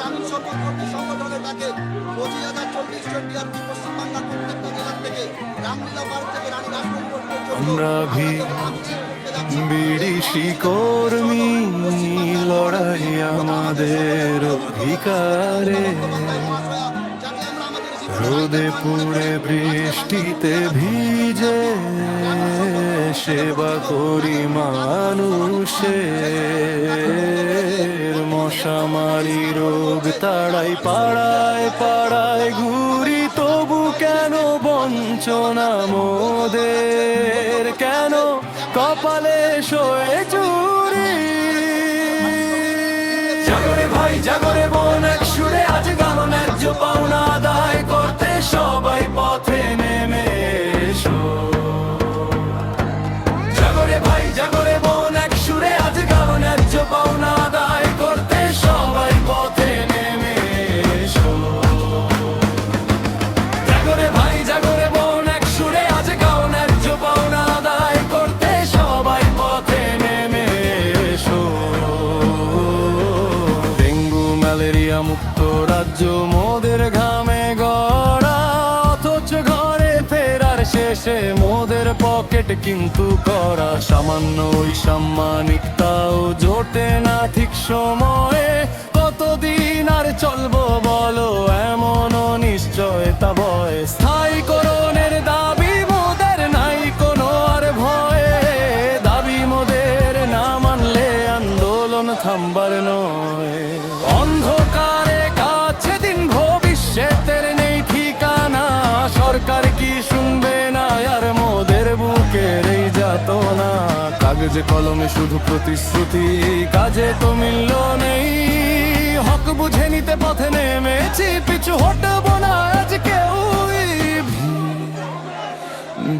গ্রামীণ সংগঠনে। বিড়িশি কর্মী লড়াই আমাদের অধিকারে রোদে পুড়ে বৃষ্টিতে ভিজে সেবা করি মানুষের। মশামারি রোগ তাড়াই পাড়ায় পাড়ায় ঘুরি, তবু কেন বঞ্চনা মোদের? কেন কপালে শোয়ে চুরি? জাগরে ভাই, জাগরে বোন, এক মুক্ত রাজ্য মোদের ঘামে গড়া। অথচ ঘরে ফেরার শেষে মোদের পকেট কিন্তু করা সামান্য ওই সাম্মানিকতাও জোটে না ঠিক সময়ে। কতদিন আর চলবো সরকার কি শুনবে না? আর মোদের বুকের এই যাত না কাগজে, কলমে শুধু প্রতিশ্রুতি, কাজে তো মিলল নেই। হক বুঝে নিতে পথে নেমেছি, পিছু হটবো না আজ কেউই।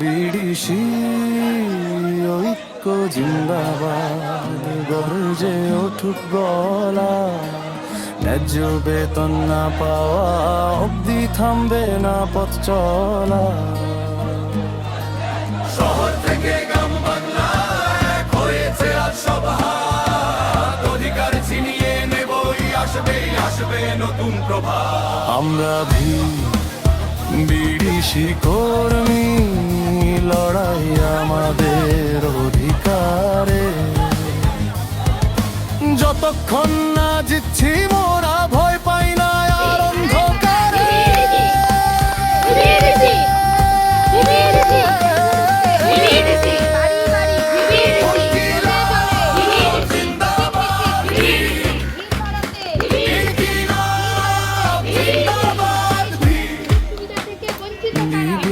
বিড়িশি ঐক্য জিন্দাবাদ, গর্জে উঠুক গলা। ন্যায্য বেতন না পাওয়া অবধি থামবে না পথ চলা। শহর থেকে গ্রাম বাংলা এক হয়েছে আজ সব হাত। অধিকার ছিনিয়ে নেবই আসবে আসবে নতুন প্রভা আমরা ভি বিড়িশি কর্মী লড়াই আমাদের অধিকারে। যতক্ষণ থেকে